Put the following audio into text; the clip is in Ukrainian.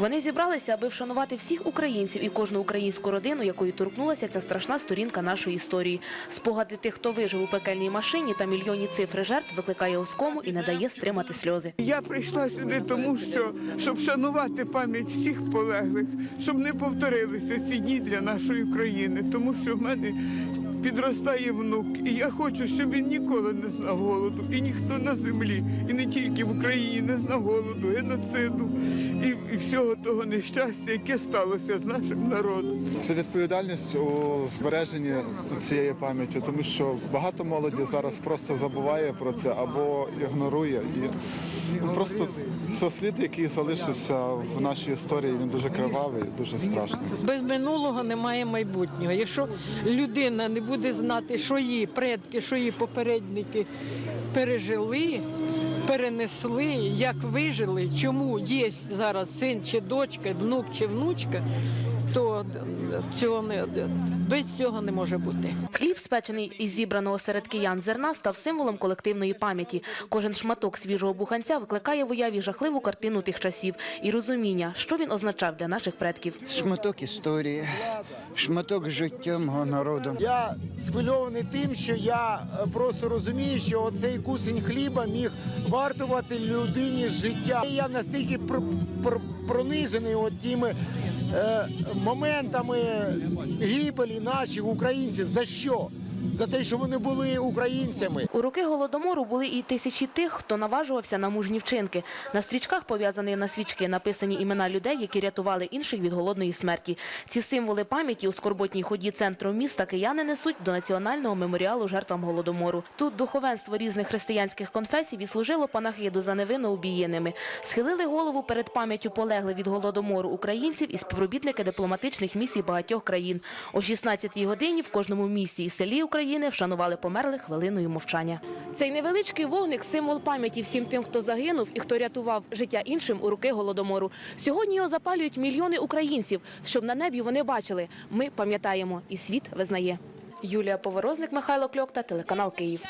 Вони зібралися, аби вшанувати всіх українців і кожну українську родину, якою торкнулася ця страшна сторінка нашої історії. Спогади тих, хто вижив у пекельній машині та мільйонні цифри жертв викликає оскому і не дає стримати сльози. Я прийшла сюди, тому що щоб шанувати пам'ять всіх полеглих, щоб не повторилися ці дні для нашої країни, тому що в мене підростає внук, і я хочу, щоб він ніколи не знав голоду, і ніхто на землі, і не тільки в Україні не знав голоду, геноциду і, і всього того нещастя, яке сталося з нашим народом. Це відповідальність у збереженні цієї пам'яті, тому що багато молоді зараз просто забуває про це або ігнорує. І ну, просто це слід, який залишився в нашій історії. Він дуже кривавий, дуже страшний. Без минулого немає майбутнього. Якщо людина не буде знати, що її предки, що її попередники пережили, перенесли, як вижили, чому є зараз син чи дочка, внук чи внучка, то цього не, без цього не може бути. Хліб, спечений із зібраного серед киян зерна, став символом колективної пам'яті. Кожен шматок свіжого буханця викликає в уяві жахливу картину тих часів і розуміння, що він означав для наших предків. шматок історії, шматок життя мого народу. Я схвильований тим, що я е, просто розумію, що оцей кусень хліба міг вартувати людині життя. Я настільки пр- пр- пронизаний от тими моментами гибелі наших українців. За що? За те, що вони були українцями. У роки голодомору були і тисячі тих, хто наважувався на мужні вчинки. На стрічках, пов'язаних на свічки, написані імена людей, які рятували інших від голодної смерті. Ці символи пам'яті у скорботній ході центру міста кияни несуть до національного меморіалу жертвам голодомору. Тут духовенство різних християнських конфесій відслужило панахиду за невинно убієними. Схилили голову перед пам'яттю полеглих від голодомору українців і співробітники дипломатичних місій багатьох країн. О 16-й годині в кожному місті і селі України вшанували померлих хвилиною мовчання. Цей невеличкий вогник символ пам'яті всім тим, хто загинув і хто рятував життя іншим у руки голодомору. Сьогодні його запалюють мільйони українців, щоб на небі вони бачили. Ми пам'ятаємо, і світ визнає. Юлія Поворозник, Михайло Кльокта, телеканал Київ.